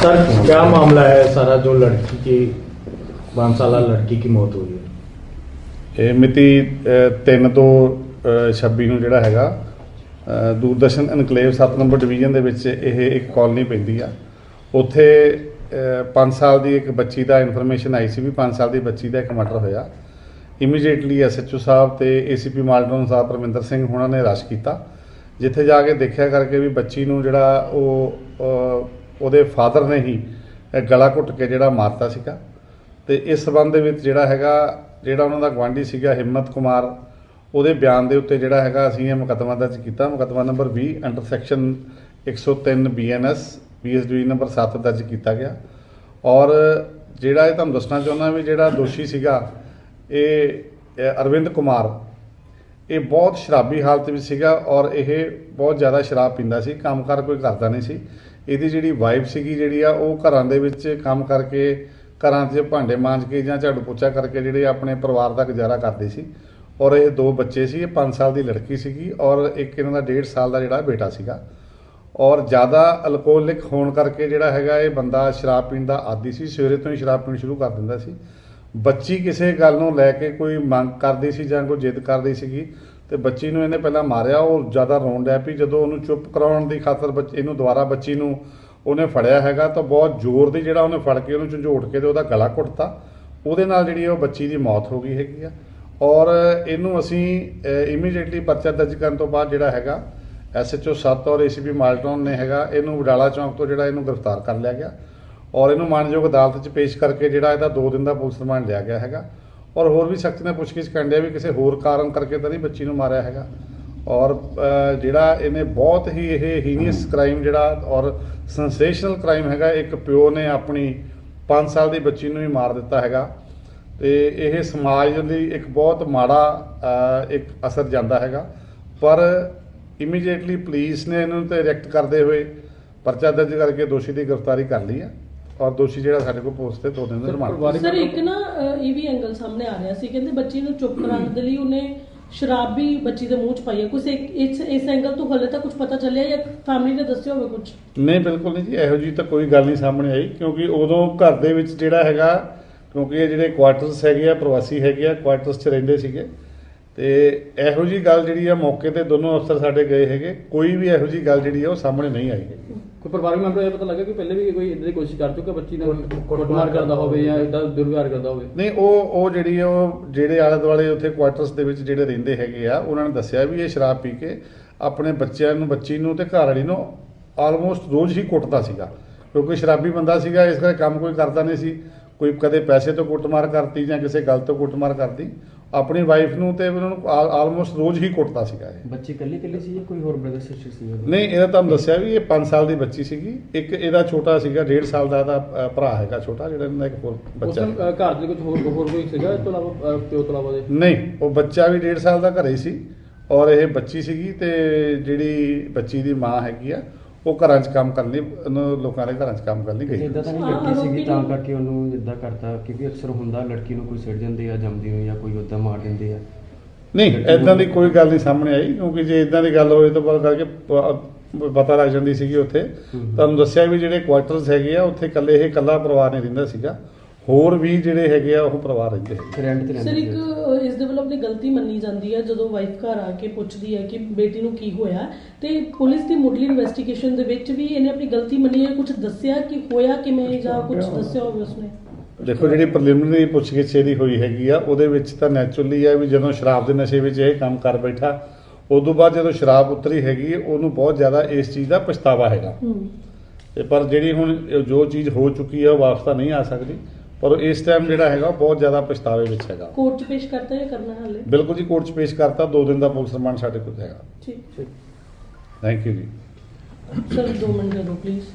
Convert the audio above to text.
Sir क्या मामला है सारा जो लड़की की पाँच साल लड़की की मौत हुई है ਇਹ ਮਿਤੀ 3 ਤੋਂ ਅ, 26 ਨੂੰ ਜਿਹੜਾ ਹੈਗਾ ਅ, ਦੂਰਦਰਸ਼ਨ ਐਨਕਲੇਵ 7 ਨੰਬਰ ਡਿਵੀਜ਼ਨ ਦੇ ਵਿੱਚ ਇਹ ਇੱਕ ਕਾਲਨੀ ਪੈਂਦੀ ਆ ਉੱਥੇ 5 ਸਾਲ ਦੀ ਇੱਕ ਬੱਚੀ ਦਾ ਇਨਫੋਰਮੇਸ਼ਨ ਆਈ ਸੀ ਵੀ 5 ਸਾਲ ਦੀ ਬੱਚੀ ਦਾ ਇੱਕ ਮਰਡਰ ਹੋਇਆ ਇਮੀਡੀਏਟਲੀ ਐਸਐਚਓ ਸਾਹਿਬ ਤੇ ਏਸੀਪੀ ਮਾਲਟਨ ਸਾਹਿਬ ਪਰਮਿੰਦਰ ਸਿੰਘ ਉਹਨਾਂ ਨੇ ਰਸ਼ ਕੀਤਾ ਜਿੱਥੇ ਜਾ ਕੇ ਦੇਖਿਆ ਕਰਕੇ ਵੀ ਬੱਚੀ ਨੂੰ ਜਿਹੜਾ ਉਹ ਅ, ਉਹਦੇ ਫਾਦਰ ਨੇ ਹੀ ਗਲਾ ਘੁੱਟ ਕੇ ਜਿਹੜਾ ਮਾਰਤਾ ਸੀਗਾ। ਤੇ ਇਸ ਸਬੰਧ ਦੇ ਵਿੱਚ ਜਿਹੜਾ ਹੈਗਾ, ਜਿਹੜਾ ਉਹਨਾਂ ਦਾ ਗਵਾਂਢੀ ਸੀਗਾ ਹਿੰਮਤ ਕੁਮਾਰ, ਉਹਦੇ ਬਿਆਨ ਦੇ ਉੱਤੇ ਜਿਹੜਾ ਹੈਗਾ ਅਸੀਂ ਇਹ ਮੁਕੱਦਮਾ ਦਰਜ ਕੀਤਾ। ਮੁਕੱਦਮਾ number 20 under section 103 BNS BSD number 7 ਦਰਜ ਕੀਤਾ ਗਿਆ। ਔਰ ਜਿਹੜਾ ਇਹ ਤੁਹਾਨੂੰ ਦੱਸਣਾ ਚਾਹੁੰਦਾ ਵੀ ਜਿਹੜਾ ਦੋਸ਼ੀ ਸੀਗਾ ਇਹ ਅਰਵਿੰਦ ਕੁਮਾਰ ਇਹ ਬਹੁਤ ਸ਼ਰਾਬੀ ਹਾਲਤ ਵਿੱਚ ਸੀਗਾ ਔਰ ਇਹ ਬਹੁਤ ਜ਼ਿਆਦਾ ਸ਼ਰਾਬ ਪੀਂਦਾ ਸੀ, ਕੰਮਕਾਰ ਕੋਈ ਕਰਦਾ ਨਹੀਂ ਸੀ। ਇਹਦੀ ਜਿਹੜੀ ਵਾਈਫ ਸੀਗੀ ਜਿਹੜੀ ਆ, ਉਹ ਘਰਾਂ ਦੇ ਵਿੱਚ ਕੰਮ ਕਰਕੇ, ਘਰਾਂ 'ਚ ਭਾਂਡੇ ਮਾਂਜ ਕੇ ਜਾਂ ਝਾੜੂ ਪੋਚਾ ਕਰਕੇ ਜਿਹੜੇ ਆਪਣੇ ਪਰਿਵਾਰ ਦਾ ਗੁਜ਼ਾਰਾ ਕਰਦੇ ਸੀ। ਔਰ ਇਹ ਦੋ ਬੱਚੇ ਸੀ, ਇਹ 5 ਸਾਲ ਦੀ ਲੜਕੀ ਸੀਗੀ ਔਰ ਇੱਕ ਇਹਨਾਂ ਦਾ 1.5 ਸਾਲ ਦਾ ਜਿਹੜਾ ਬੇਟਾ ਸੀਗਾ। ਔਰ ਜ਼ਿਆਦਾ ਅਲਕੋਹਲਿਕ ਹੋਣ ਕਰਕੇ ਜਿਹੜਾ ਹੈਗਾ, ਇਹ ਬੰਦਾ ਸ਼ਰਾਬ ਪੀਣ ਦਾ ਆਦੀ ਸੀ, ਸਵੇਰੇ ਤੋਂ ਹੀ ਸ਼ਰਾਬ ਪੀਣੀ ਸ਼ੁਰੂ ਕਰ ਦਿੰਦਾ ਸੀ। ਬੱਚੀ ਕਿਸੇ ਗੱਲ ਨੂੰ ਲੈ ਕੇ ਕੋਈ ਮੰਗ ਕਰਦੀ ਸੀ ਜਾਂ ਕੋਈ ਜਿੱਦ ਕਰਦੀ ਸੀਗੀ, ਤੇ ਬੱਚੀ ਨੂੰ ਇਹਨੇ ਪਹਿਲਾਂ ਮਾਰਿਆ, ਉਹ ਜ਼ਿਆਦਾ ਰੋਣ ਡਿਆ ਪਈ ਜਦੋਂ ਉਹਨੂੰ ਚੁੱਪ ਕਰਾਉਣ ਦੀ ਖਾਤਰ ਬੱਚ- ਇਹਨੂੰ ਦੁਬਾਰਾ ਬੱਚੀ ਨੂੰ ਉਹਨੇ ਫੜਿਆ ਹੈਗਾ ਤਾਂ ਬਹੁਤ ਜ਼ੋਰ ਦੀ ਜਿਹੜਾ ਉਹਨੇ ਫੜ ਕੇ ਉਹਨੂੰ ਝੰਜੋੜ ਕੇ ਤੇ ਉਹਦਾ ਗਲਾ ਘੁੱਟਤਾ। ਉਹਦੇ ਨਾਲ ਜਿਹੜੀ ਉਹ ਬੱਚੀ ਦੀ ਮੌਤ ਹੋ ਗਈ ਹੈਗੀ ਆ। ਔਰ ਇਹਨੂੰ ਅਸੀਂ ਇਮੀਡੀਏਟਲੀ ਪਰਚਾ ਦਰਜ ਕਰਨ ਤੋਂ ਬਾਅਦ ਜਿਹੜਾ ਹੈਗਾ ਐਸਐਚਓ 7 ਔਰ ਏਸੀਪੀ ਮਾਲਟਨ ਨੇ ਹੈਗਾ, ਇਹਨੂੰ ਵਡਾਲਾ ਚੌਂਕ ਤੋਂ ਜਿਹੜਾ ਇਹਨੂੰ ਗ੍ਰਿਫਤਾਰ ਕਰ ਲਿਆ ਗਿਆ। ਔਰ ਇਹਨੂੰ ਮਾਨਯੋਗ ਅਦਾਲਤ 'ਚ ਪੇਸ਼ ਕਰਕੇ ਜਿਹੜਾ ਇਹਦਾ 2 ਦਿਨ ਦਾ ਪੁਲਿਸ ਰਿਮਾਂਡ ਲਿਆ ਗਿਆ ਹੈਗਾ। ਔਰ ਹੋਰ ਵੀ ਸਖਤ ਨੇ ਪੁੱਛਗਿੱਛ ਕਰਨ ਡਿਆ ਵੀ ਕਿਸੇ ਹੋਰ ਕਾਰਨ ਕਰਕੇ ਤਾਂ ਨਹੀਂ ਬੱਚੀ ਨੂੰ ਮਾਰਿਆ ਹੈਗਾ। ਔਰ ਜਿਹੜਾ ਇਹਨੇ ਬਹੁਤ ਹੀ ਇਹ ਹੀਨੀਅਸ ਕ੍ਰਾਈਮ ਜਿਹੜਾ ਔਰ ਸੈਂਸੇਸ਼ਨਲ ਕ੍ਰਾਈਮ ਹੈਗਾ, ਇੱਕ ਪਿਓ ਨੇ ਆਪਣੀ 5 ਸਾਲ ਦੀ ਬੱਚੀ ਨੂੰ ਹੀ ਮਾਰ ਦਿੱਤਾ ਹੈਗਾ। ਤੇ ਇਹ ਸਮਾਜ ਲਈ ਇੱਕ ਬਹੁਤ ਮਾੜਾ ਇੱਕ ਅਸਰ ਜਾਂਦਾ ਹੈਗਾ। ਪਰ ਇਮੀਡੀਏਟਲੀ ਪੁਲਿਸ ਨੇ ਇਹਨੂੰ ਤੇ ਰਿਐਕਟ ਕਰਦੇ ਹੋਏ ਪਰਚਾ ਦਰਜ ਕਰਕੇ ਦੋਸ਼ੀ ਦੀ ਗ੍ਰਿਫਤਾਰੀ ਕਰ ਲਈ ਹੈ। ਔਰ ਦੋਸ਼ੀ ਜਿਹੜਾ ਸਾਡੇ ਕੋਲ ਪੋਸਟ ਤੇ ਦੋ ਦਿਨ ਦਾ ਰਿਮਾਂਡ ਪਰਿਵਾਰਿਕ ਸਰ ਇੱਕ ਨਾ ਇਹ ਵੀ ਐਂਗਲ ਸਾਹਮਣੇ ਆ ਰਿਹਾ ਸੀ ਕਹਿੰਦੇ ਬੱਚੀ ਨੂੰ ਚੁੱਪ ਕਰਾਉਣ ਦੇ ਲਈ ਉਹਨੇ ਸ਼ਰਾਬ ਵੀ ਬੱਚੀ ਦੇ ਮੂੰਹ ਚ ਪਾਈ ਹੈ ਕੁਝ ਇਸ ਇਸ ਐਂਗਲ ਤੋਂ ਹਲੇ ਤੱਕ ਕੁਝ ਪਤਾ ਚੱਲਿਆ ਜਾਂ ਫੈਮਿਲੀ ਨੇ ਦੱਸਿਆ ਹੋਵੇ ਕੁਝ ਨਹੀਂ ਬਿਲਕੁਲ ਨਹੀਂ ਜੀ ਇਹੋ ਜੀ ਤਾਂ ਕੋਈ ਗੱਲ ਨਹੀਂ ਸਾਹਮਣੇ ਆਈ ਕਿਉਂਕਿ ਉਦੋਂ ਘਰ ਦੇ ਵਿੱਚ ਜਿਹੜਾ ਹੈਗਾ ਕਿਉਂਕਿ ਇਹ ਜਿਹੜੇ ਕੁਆਟਰਸ ਹੈਗੇ ਆ ਪ੍ਰਵਾਸੀ ਹੈਗੇ ਆ ਕੁਆਟਰਸ 'ਚ ਰਹਿੰਦੇ ਸੀਗੇ ਤੇ ਇਹੋ ਜੀ ਗੱਲ ਜਿਹੜੀ ਆ ਮੌਕੇ ਤੇ ਦੋਨੋਂ ਅਫਸਰ ਸਾਡੇ ਗਏ ਹੈਗੇ ਕੋਈ ਵੀ ਇਹੋ ਜੀ ਗੱਲ ਜਿਹੜੀ ਆ ਉਹ ਸਾਹਮਣੇ ਨਹੀਂ ਆਈ। ਕੋਈ ਪਰਿਵਾਰਕ ਮੈਂਬਰ ਇਹ ਪਤਾ ਲੱਗਾ ਕਿ ਪਹਿਲੇ ਵੀ ਕੋਈ ਇਦਾਂ ਦੀ ਕੋਸ਼ਿਸ਼ ਕਰ ਚੁੱਕਾ ਬੱਚੀ ਨਾਲ ਕੁੱਟਮਾਰ ਕਰਦਾ ਹੋਵੇ ਜਾਂ ਇਦਾਂ ਦੁਰਵਿਹਾਰ ਕਰਦਾ ਹੋਵੇ? ਨਹੀਂ ਉਹ ਉਹ ਜਿਹੜੀ ਆ ਉਹ ਜਿਹੜੇ ਆਲੇ ਦੁਆਲੇ ਉੱਥੇ ਕੁਆਟਰਸ ਦੇ ਵਿੱਚ ਜਿਹੜੇ ਰਹਿੰਦੇ ਹੈਗੇ ਆ ਉਹਨਾਂ ਨੇ ਦੱਸਿਆ ਵੀ ਇਹ ਸ਼ਰਾਬ ਪੀ ਕੇ ਆਪਣੇ ਬੱਚਿਆਂ ਨੂੰ ਬੱਚੀ ਨੂੰ ਤੇ ਘਰ ਵਾਲੀ ਨੂੰ ਆਲਮੋਸਟ ਰੋਜ਼ ਹੀ ਕੁੱਟਦਾ ਸੀਗਾ। ਕਿਉਂਕਿ ਸ਼ਰਾਬੀ ਬੰਦਾ ਸੀਗਾ ਇਸ ਕਰਕੇ ਕੰਮ ਕੋਈ ਕਰਦਾ ਨਹੀਂ ਸੀ। ਕੋਈ ਕਦੇ ਪੈਸੇ ਤੋਂ ਕੁੱਟਮਾਰ ਕਰਤੀ ਜਾਂ ਕਿਸੇ ਗੱਲ ਤੋਂ ਕੁੱਟਮਾਰ ਕਰਤੀ ਆਪਣੀ ਵਾਈਫ ਨੂੰ ਤੇ ਉਹਨਾਂ ਨੂੰ ਆਲਮੋਸਟ ਰੋਜ਼ ਹੀ ਕੁੱਟਦਾ ਸੀਗਾ ਇਹ ਬੱਚੀ ਕੱਲੀ ਕੱਲੀ ਸੀ ਜਾਂ ਕੋਈ ਹੋਰ ਬ੍ਰਦਰ ਸਿਸਟਰ ਸੀ? ਨਹੀਂ ਇਹਦਾ ਤੁਹਾਨੂੰ ਦੱਸਿਆ ਵੀ ਇਹ 5 ਸਾਲ ਦੀ ਬੱਚੀ ਸੀਗੀ ਇੱਕ ਇਹਦਾ ਛੋਟਾ ਸੀਗਾ 1.5 ਸਾਲ ਦਾ ਇਹਦਾ ਭਰਾ ਹੈਗਾ ਛੋਟਾ ਜਿਹੜਾ ਇਹਨਾਂ ਦਾ ਇੱਕ ਹੋਰ ਉਸ ਬੱਚਾ। ਅ, ਘਰ ਦੇ ਕੁਝ ਹੋਰ ਹੋਰ ਕੋਈ ਸੀਗਾ ਇਸ ਤੋਂ ਇਲਾਵਾ ਪਿਓ ਤੋਂ ਇਲਾਵਾ ਦੇ ਨਹੀਂ ਉਹ ਬੱਚਾ ਵੀ 1.5 ਸਾਲ ਦਾ ਘਰੇ ਸੀ ਔਰ ਇਹ ਬੱਚੀ ਸੀਗੀ ਤੇ ਜਿਹੜੀ ਬੱਚੀ ਦੀ ਮਾਂ ਹੈਗੀ ਆ ਉਹ ਘਰਾਂ 'ਚ ਕੰਮ ਕਰਨ ਲਈ ਉਹਨੂੰ ਲੋਕਾਂ ਦੇ ਘਰਾਂ 'ਚ ਕੰਮ ਕਰਨ ਲਈ ਗਈ। ਇਦਾਂ ਤਾਂ ਨਹੀਂ ਲੜਕੀ ਸੀਗੀ ਤਾਂ ਨੂੰ- ਕਰਕੇ ਉਹਨੂੰ ਇਦਾਂ ਕਰਤਾ ਕਿਉਂਕਿ ਅਕਸਰ ਹੁੰਦਾ ਲੜਕੀ ਨੂੰ ਕੋਈ ਸਿਰ ਦਿੰਦੇ ਆ ਜੰਮਦੀ ਨੂੰ ਜਾਂ ਕੋਈ ਉਦਾਂ ਮਾਰ ਦਿੰਦੇ ਆ। ਨਹੀਂ ਐਦਾਂ ਦੀ ਕੋਈ ਗੱਲ ਨਹੀਂ ਸਾਹਮਣੇ ਆਈ ਕਿਉਂਕਿ ਜੇ ਇਦਾਂ ਦੀ ਗੱਲ ਹੋਏ ਤਾਂ ਪਤਾ ਕਰਕੇ ਪ- ਪਤਾ ਲੱਗ ਜਾਂਦੀ ਸੀਗੀ ਉੱਥੇ। ਤੁਹਾਨੂੰ ਦੱਸਿਆ ਵੀ ਜਿਹੜੇ ਕੁਆਟਰਸ ਹੈਗੇ ਆ ਉੱਥੇ ਇਕੱਲੇ ਇਹ ਇਕੱਲਾ ਪਰਿਵਾਰ ਨਹੀਂ ਰਹਿੰਦਾ ਸੀਗਾ। ਹੋਰ ਵੀ ਜਿਹੜੇ ਹੈਗੇ ਆ ਉਹ ਪਰਿਵਾਰ ਰਹਿੰਦੇ ਹੈਗੇ। ਰੈਂਟ ਤੇ ਸਰ ਰਹਿੰਦੇ ਇੱਕ ਅਹ, ਇਸ ਦੇ ਵੱਲੋਂ ਆਪਣੀ ਗਲਤੀ ਮੰਨੀ ਜਾਂਦੀ ਹੈ ਜਦੋਂ ਵਾਈਫ ਘਰ ਆ ਕੇ ਪੁੱਛਦੀ ਹੈ ਕਿ ਬੇਟੀ ਨੂੰ ਕੀ ਹੋਇਆ ਤੇ ਪੁਲਿਸ ਦੀ ਮੁੱਢਲੀ ਇਨਵੈਸਟੀਗੇਸ਼ਨ ਦੇ ਵਿੱਚ ਵੀ ਇਹਨੇ ਆਪਣੀ ਗਲਤੀ ਮੰਨੀ ਹੈ ਕੁਝ ਦੱਸਿਆ ਕਿ ਹੋਇਆ ਕਿਵੇਂ ਜਾਂ ਕੁਝ ਦੱਸਿਆ ਹੋਵੇ ਉਸਨੇ? ਦੇਖੋ ਜਿਹੜੀ ਪ੍ਰੀਲਿਮਿਨਰੀ ਪੁੱਛਗਿੱਛ ਇਹਦੀ ਹੋਈ ਹੈਗੀ ਆ ਉਹਦੇ ਵਿੱਚ ਤਾਂ ਨੈਚੁਰਲੀ ਆ ਵੀ ਜਦੋਂ ਸ਼ਰਾਬ ਦੇ ਨਸ਼ੇ ਵਿੱਚ ਇਹ ਕੰਮ ਕਰ ਬੈਠਾ ਉਦੋਂ ਬਾਅਦ ਜਦੋਂ ਸ਼ਰਾਬ ਉਤਰੀ ਹੈਗੀ ਉਹਨੂੰ ਬਹੁਤ ਜ਼ਿਆਦਾ ਇਸ ਚੀਜ਼ ਦਾ ਪਛਤਾਵਾ ਹੈਗਾ। ਹੂੰ। ਤੇ ਪਰ ਜਿਹੜੀ ਹੁਣ ਜੋ ਚੀਜ਼ ਹੋ ਚੁੱਕੀ ਹੈ ਉਹ ਵਾਪਸ ਤਾਂ ਨਹੀਂ ਆ ਸਕਦੀ। ਪਰ ਇਸ ਟਾਈਮ ਜਿਹੜਾ ਹੈਗਾ ਉਹ ਬਹੁਤ ਜ਼ਿਆਦਾ ਪਛਤਾਵੇ ਵਿੱਚ ਹੈਗਾ। ਕੋਰਟ 'ਚ ਪੇਸ਼ ਕਰਤਾ ਹੈ ਕਰਨਾ ਹਾਲੇ? ਬਿਲਕੁਲ ਜੀ ਕੋਰਟ 'ਚ ਪੇਸ਼ ਕਰਤਾ 2 ਦਿਨ ਦਾ ਪੁਲਿਸ ਰਿਮਾਂਡ ਸਾਡੇ ਕੋਲ ਹੈਗਾ। ਠੀਕ। ਥੈਂਕ ਯੂ ਜੀ। ਸਰ 2 ਮਿੰਟ ਦੇ ਦਿਓ ਪਲੀਜ਼